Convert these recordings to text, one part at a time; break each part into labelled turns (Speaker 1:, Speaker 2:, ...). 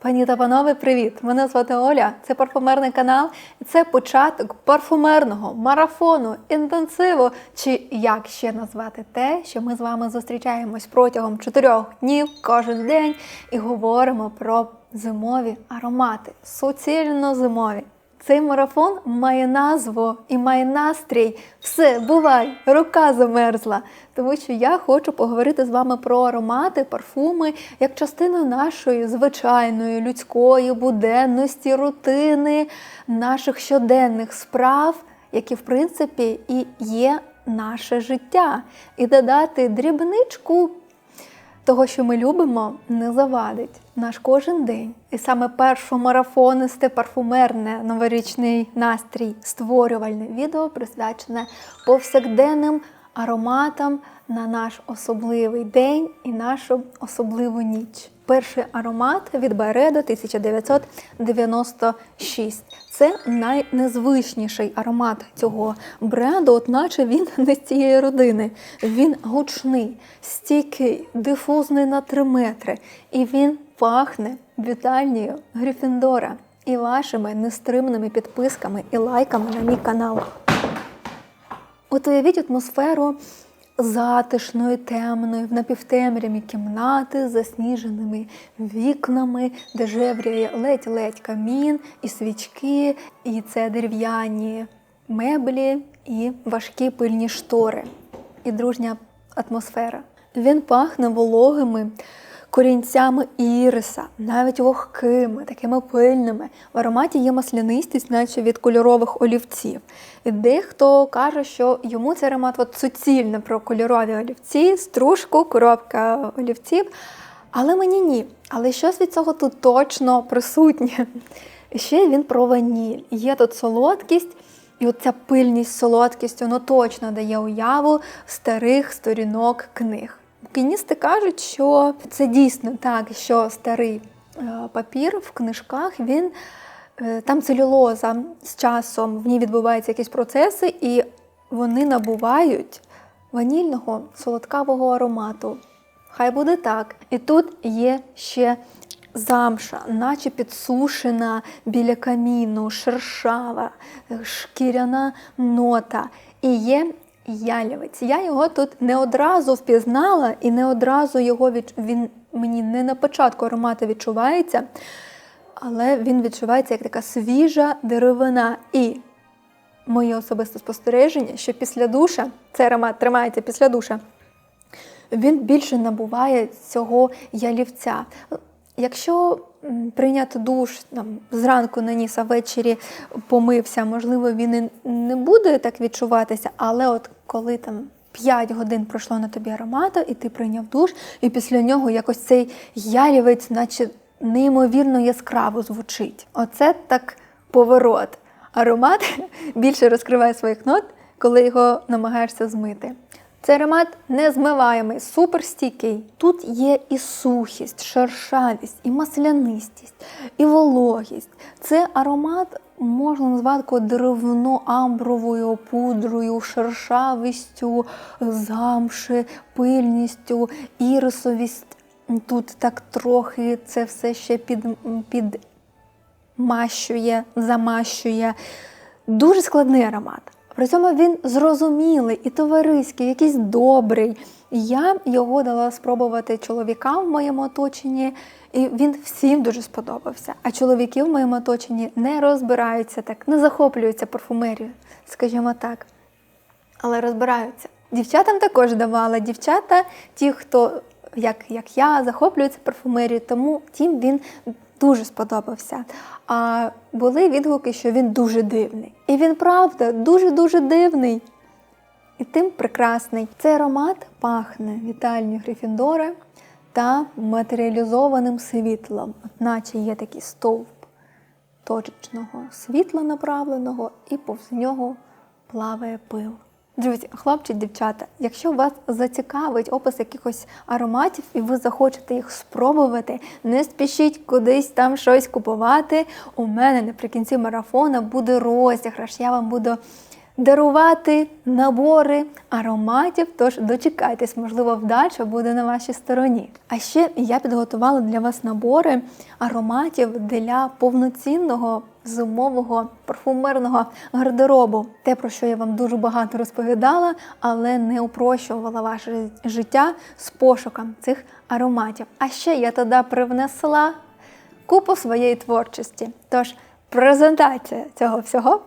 Speaker 1: Пані та панове, привіт! Мене звати Оля. Це парфумерний канал, і це початок парфумерного марафону, інтенсиву, чи як ще назвати те, що ми з вами зустрічаємось протягом чотирьох днів кожен день і говоримо про зимові аромати, суцільно зимові. Цей марафон має назву і має настрій. Все, бувай, рука замерзла. Тому що я хочу поговорити з вами про аромати, парфуми як частину нашої звичайної людської буденності, рутини, наших щоденних справ, які в принципі і є наше життя. І додати дрібничку того, що ми любимо, не завадить наш кожен день. І саме першомарафонисте парфумерне новорічний настрій, створювальне відео присвячене повсякденним ароматам на наш особливий день і нашу особливу ніч. Перший аромат від Байредо 1996. Це найнезвичніший аромат цього бренду, от наче він не з цієї родини. Він гучний, стійкий, дифузний на 3 метри. І він пахне вітальнію Грифіндора і вашими нестримними підписками і лайками на мій канал. От уявіть атмосферу затишної, темної, в напівтемряві кімнати з засніженими вікнами, де жевряє ледь-ледь камін, і свічки, і це дерев'яні меблі, і важкі пильні штори, і дружня атмосфера. Він пахне вологими корінцями іриса, навіть вогкими, такими пильними. В ароматі є маслянистість, наче від кольорових олівців. І дехто каже, що йому цей аромат от суцільно про кольорові олівці, стружку, коробка олівців. Але мені ні. Але щось від цього тут точно присутнє. Ще він про ваніль. Є тут солодкість. І оця пильність, солодкість, воно точно дає уяву старих сторінок книг. Букіністи кажуть, що це дійсно так, що старий е, папір в книжках він е, там целюлоза з часом, в ній відбуваються якісь процеси, і вони набувають ванільного солодкавого аромату. Хай буде так. І тут є ще замша, наче підсушена біля каміну, шершава, шкіряна нота. І є ялівець. Я його тут не одразу впізнала і не одразу його від... він мені не на початку аромату відчувається, але він відчувається як така свіжа деревина. І моє особисте спостереження, що після душа, цей аромат тримається після душа, він більше набуває цього ялівця. Якщо прийняти душ там, зранку наніс, а ввечері помився, можливо, він і не буде так відчуватися, але от коли там 5 годин пройшло на тобі аромату, і ти прийняв душ, і після нього якось цей ялівець, наче неймовірно яскраво звучить. Оце так поворот. Аромат більше розкриває своїх нот, коли його намагаєшся змити. Цей аромат незмиваємий, суперстійкий. Тут є і сухість, шершавість, і маслянистість, і вологість. Це аромат можна назвати деревно-амбровою пудрою, шершавістю, замши, пильністю, ірисовість. Тут так трохи це все ще під, підмащує, замащує. Дуже складний аромат. При цьому він зрозумілий і товариський, якийсь добрий. Я його дала спробувати чоловікам в моєму оточенні, і він всім дуже сподобався. А чоловіки в моєму оточенні не розбираються так, не захоплюються парфумерією, скажімо так. Але розбираються. Дівчатам також давала. Дівчата, ті, хто, як як я, захоплюються парфумерією, тому тим він дуже сподобався. А були відгуки, що він дуже дивний. І він, правда, дуже-дуже дивний. І тим прекрасний. Цей аромат пахне вітальню Грифіндора та матеріалізованим світлом, наче є такий стовп точечного світла направленого, і повз нього плаває пил. Друзі, хлопці, дівчата, якщо вас зацікавить опис якихось ароматів і ви захочете їх спробувати, не спішіть кудись там щось купувати. У мене наприкінці марафону буде розіграш. Я вам буду дарувати набори ароматів. Тож дочекайтесь, можливо, вдача буде на вашій стороні. А ще я підготувала для вас набори ароматів для повноцінного зимового парфумерного гардеробу. Те, про що я вам дуже багато розповідала, але не упрощувала ваше життя з пошуком цих ароматів. А ще я туди привнесла купу своєї творчості. Тож презентація цього всього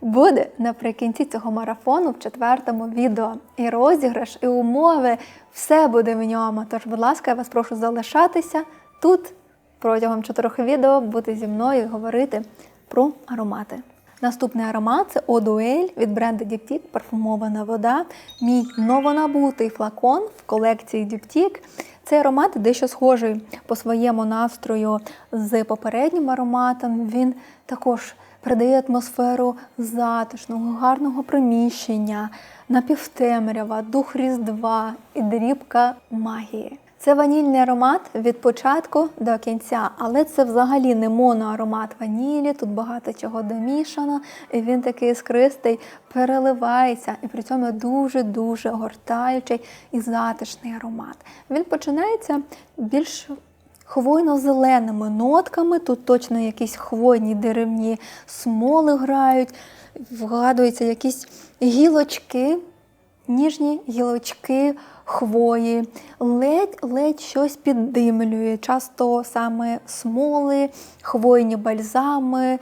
Speaker 1: буде наприкінці цього марафону в четвертому відео. І розіграш, і умови, все буде в ньому. Тож, будь ласка, я вас прошу залишатися тут протягом чотирьох відео бути зі мною і говорити про аромати. Наступний аромат це Одуель від бренду Diptyque, парфумована вода. Мій новонабутий флакон в колекції Diptyque. Цей аромат дещо схожий по своєму настрою з попереднім ароматом. Він також передає атмосферу затишного, гарного приміщення, напівтемрява, дух різдва і дрібка магії. Це ванільний аромат від початку до кінця, але це взагалі не моноаромат ванілі. Тут багато чого домішано, і він такий іскристий, переливається, і при цьому дуже-дуже гортаючий і затишний аромат. Він починається більш хвойно-зеленими нотками. Тут точно якісь хвойні деревні смоли грають, вгадуються якісь гілочки, ніжні гілочки хвої, ледь-ледь щось піддимлює. Часто саме смоли, хвойні бальзами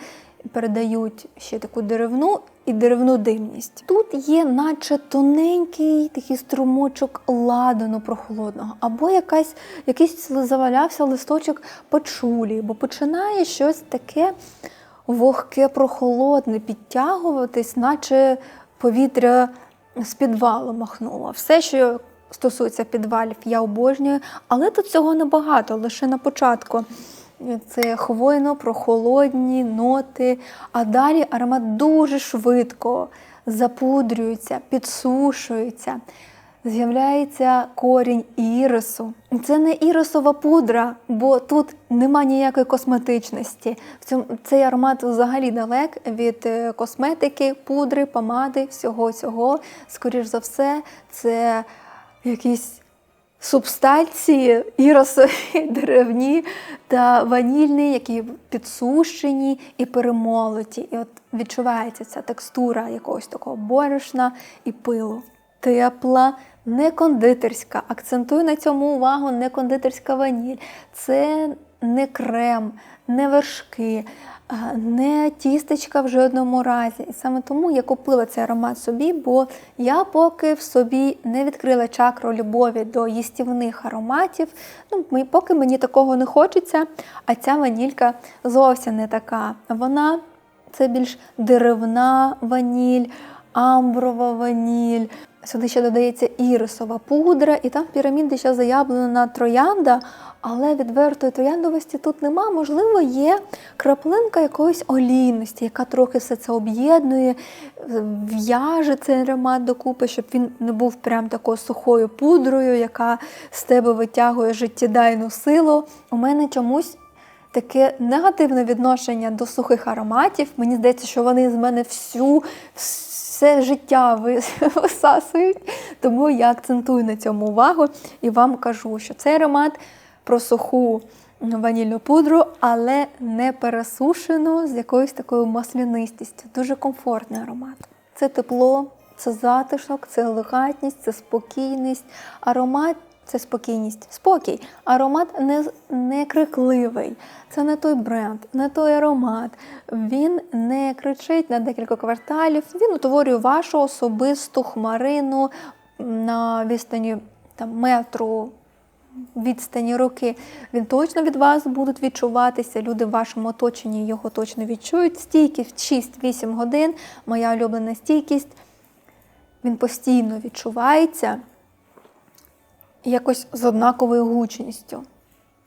Speaker 1: передають ще таку деревну і деревну димність. Тут є, наче тоненький такий струмочок ладану прохолодного, або якась, якийсь завалявся листочок пачулі, бо починає щось таке вогке, прохолодне підтягуватись, наче повітря з підвалу махнуло. Все, що стосується підвалів, я обожнюю, але тут цього небагато, лише на початку. Це хвойно, прохолодні ноти, а далі аромат дуже швидко запудрюється, підсушується. З'являється корінь ірису. Це не ірисова пудра, бо тут нема ніякої косметичності. Цей аромат взагалі далек від е, косметики, пудри, помади, всього цього. Скоріш за все, це якісь субстанції іросові, деревні та ванільні, які підсушені і перемолоті. І от відчувається ця текстура якогось такого борошна і пилу. Тепла, не кондитерська. Акцентую на цьому увагу не кондитерська ваніль. Це не крем, не вершки, не тістечка в жодному разі. І саме тому я купила цей аромат собі, бо я поки в собі не відкрила чакру любові до їстівних ароматів. Ну, Поки мені такого не хочеться, а ця ванілька зовсім не така. Вона це більш деревна ваніль, амброва ваніль. Сюди ще додається ірисова пудра, і там в піраміді ще заявлена троянда, але відвертої трояндовості тут нема. Можливо, є краплинка якоїсь олійності, яка трохи все це об'єднує, в'яже цей аромат докупи, щоб він не був прям такою сухою пудрою, яка з тебе витягує життєдайну силу. У мене чомусь. Таке негативне відношення до сухих ароматів. Мені здається, що вони з мене всю все життя висасують. Тому я акцентую на цьому увагу і вам кажу, що цей аромат про суху ванільну пудру, але не пересушену з якоюсь такою маслянистістю. Дуже комфортний аромат. Це тепло, це затишок, це елегантність, це спокійність. Аромат це спокійність, спокій. Аромат не не крикливий. Це не той бренд, не той аромат. Він не кричить на декілька кварталів. Він утворює вашу особисту хмарину на відстані там, метру. Відстані роки, він точно від вас будуть відчуватися. Люди в вашому оточенні його точно відчують. Стійкість 6-8 годин, моя улюблена стійкість, він постійно відчувається якось з однаковою гучністю.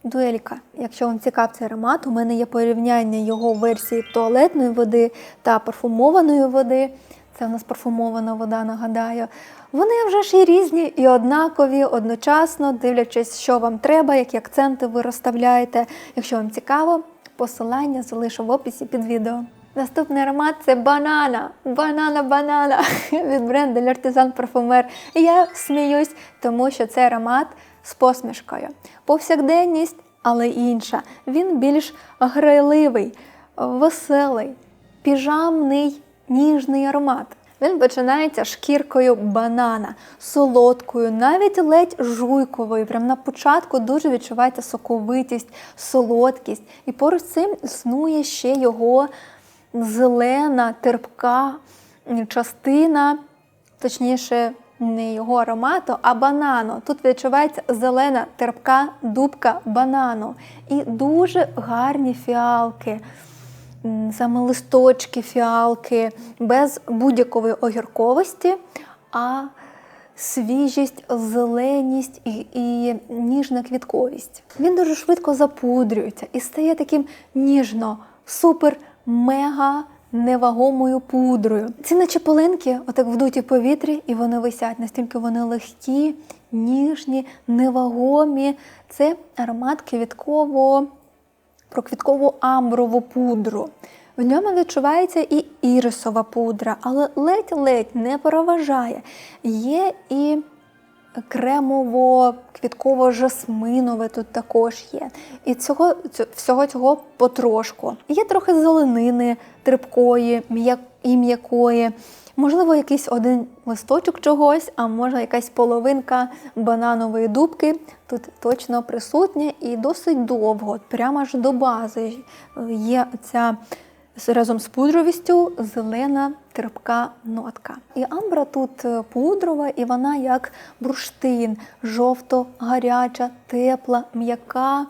Speaker 1: Дуелька. Якщо вам цікав цей аромат, у мене є порівняння його версії туалетної води та парфумованої води. Це у нас парфумована вода, нагадаю. Вони вже ж і різні, і однакові, одночасно, дивлячись, що вам треба, які акценти ви розставляєте. Якщо вам цікаво, посилання залишу в описі під відео. Наступний аромат це банана. Банана, банана від бренду L'Artisan Parfumer. Я сміюсь, тому що це аромат з посмішкою. Повсякденність, але інша. Він більш грайливий, веселий, піжамний, ніжний аромат. Він починається шкіркою банана, солодкою, навіть ледь жуйковою. Прямо на початку дуже відчувається соковитість, солодкість. І поруч з цим існує ще його зелена, терпка частина, точніше, не його аромату, а банану. Тут відчувається зелена терпка дубка банану. І дуже гарні фіалки. Саме листочки, фіалки, без будь-якої огірковості, а свіжість, зеленість і, і ніжна квітковість. Він дуже швидко запудрюється і стає таким ніжно, супер, мега невагомою пудрою. Ці наче пилинки отак вдуті в повітрі, і вони висять. Настільки вони легкі, ніжні, невагомі. Це аромат квіткового про квіткову амброву пудру. В ньому відчувається і ірисова пудра, але ледь-ледь не переважає. Є і кремово-квітково-жасминове тут також є. І цього, всього цього потрошку. Є трохи зеленини трипкої і м'якої. Можливо, якийсь один листочок чогось, а може якась половинка бананової дубки тут точно присутня і досить довго, прямо аж до бази. Є ця разом з пудровістю зелена терпка нотка. І амбра тут е, пудрова, і вона як бурштин, жовто-гаряча, тепла, м'яка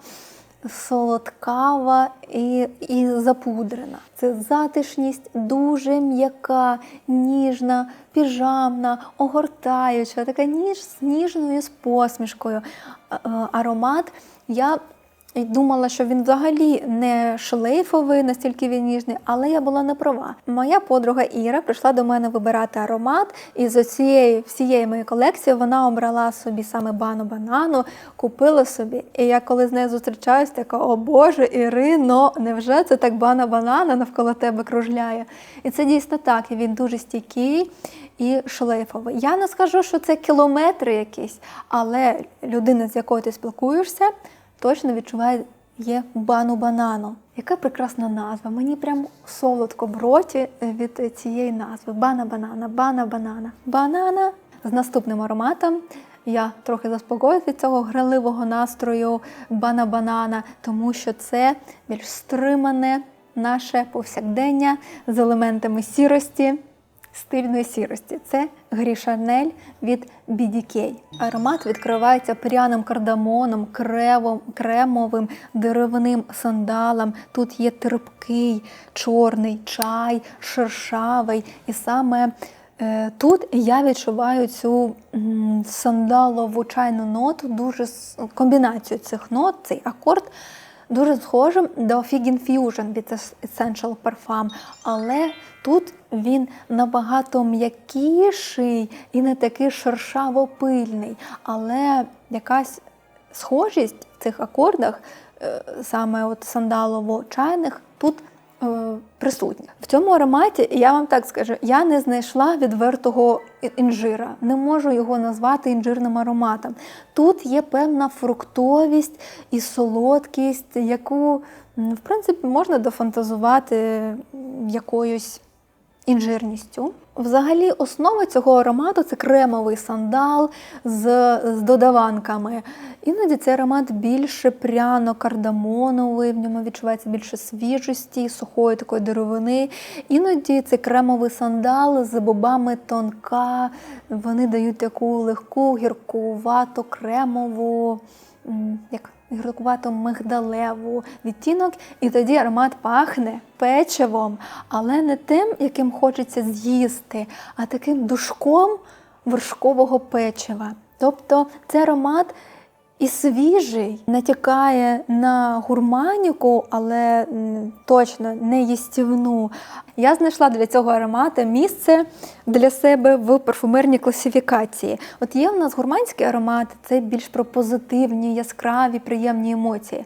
Speaker 1: солодкава і, і запудрена. Це затишність дуже м'яка, ніжна, піжамна, огортаюча, така ніж з ніжною з посмішкою. А- Аромат. Я і думала, що він взагалі не шлейфовий, настільки він ніжний, але я була не права. Моя подруга Іра прийшла до мене вибирати аромат, і з цієї всієї моєї колекції вона обрала собі саме бану банану, купила собі. І я коли з нею зустрічаюсь, така о Боже, Ірино, невже це так бана банана навколо тебе кружляє? І це дійсно так. І він дуже стійкий і шлейфовий. Я не скажу, що це кілометри якісь, але людина, з якою ти спілкуєшся точно відчуває є бану банану. Яка прекрасна назва. Мені прям солодко в роті від цієї назви. Бана банана, бана банана. Банана з наступним ароматом. Я трохи заспокоюсь від цього граливого настрою бана банана, тому що це більш стримане наше повсякдення з елементами сірості стильної сірості. Це грішанель від BDK. Аромат відкривається пряним кардамоном, кревом, кремовим, деревним сандалом. Тут є терпкий, чорний чай, шершавий. І саме е, тут я відчуваю цю сандалову чайну ноту, дуже комбінацію цих нот, цей акорд дуже схожим до Fig Infusion від Essential Parfum, але тут він набагато м'якіший і не такий шершаво-пильний. Але якась схожість в цих акордах, е, саме от сандалово-чайних, тут присутня. В цьому ароматі, я вам так скажу, я не знайшла відвертого інжира. Не можу його назвати інжирним ароматом. Тут є певна фруктовість і солодкість, яку, в принципі, можна дофантазувати якоюсь інжирністю. Взагалі, основа цього аромату це кремовий сандал з, з додаванками. Іноді цей аромат більше пряно-кардамоновий, в ньому відчувається більше свіжості, сухої такої деревини. Іноді це кремовий сандал з бобами тонка. Вони дають таку легку, гіркувато, кремову, як гіркувато мигдалеву відтінок, і тоді аромат пахне печивом, але не тим, яким хочеться з'їсти, а таким душком вершкового печива. Тобто це аромат і свіжий, натякає на гурманіку, але точно не їстівну. Я знайшла для цього аромата місце для себе в парфумерній класифікації. От є в нас гурманський аромат, це більш про позитивні, яскраві, приємні емоції.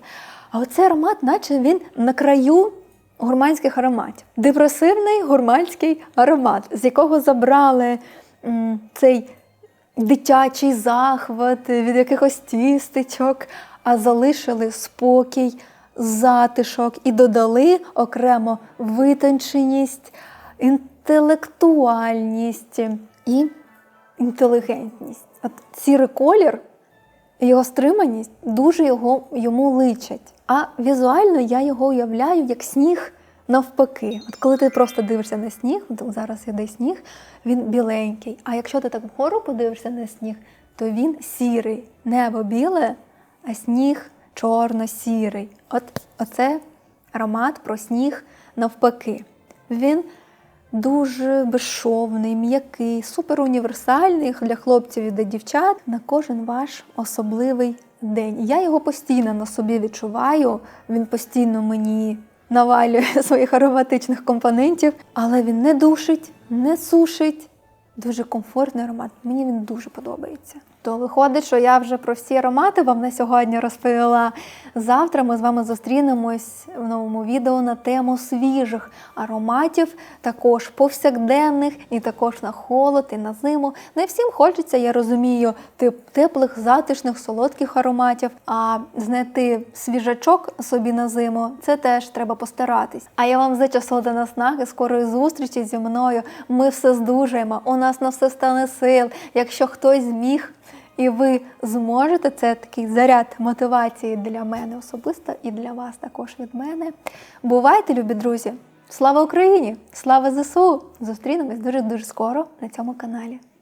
Speaker 1: А оцей аромат, наче він на краю гурманських ароматів. Депресивний гурманський аромат, з якого забрали м, цей дитячий захват від якихось тістечок, а залишили спокій, затишок і додали окремо витонченість, інтелектуальність і інтелігентність. От сірий колір його стриманість дуже його, йому личать. А візуально я його уявляю як сніг навпаки. От коли ти просто дивишся на сніг, зараз іде сніг, він біленький. А якщо ти так вгору подивишся на сніг, то він сірий. Небо біле, а сніг чорно-сірий. От оце аромат про сніг навпаки. Він дуже безшовний, м'який, суперуніверсальний для хлопців і для дівчат на кожен ваш особливий день. Я його постійно на собі відчуваю, він постійно мені навалює своїх ароматичних компонентів, але він не душить, не сушить. Дуже комфортний аромат. Мені він дуже подобається. То виходить, що я вже про всі аромати вам на сьогодні розповіла. Завтра ми з вами зустрінемось в новому відео на тему свіжих ароматів, також повсякденних, і також на холод, і на зиму. Не всім хочеться, я розумію, тип теплих, затишних, солодких ароматів. А знайти свіжачок собі на зиму це теж треба постаратись. А я вам зичу солода наснаги, скорої зустрічі зі мною. Ми все здужаємо. У нас на все стане сил. Якщо хтось зміг. І ви зможете, це такий заряд мотивації для мене особисто і для вас також від мене. Бувайте, любі друзі! Слава Україні! Слава ЗСУ! Зустрінемось дуже дуже скоро на цьому каналі.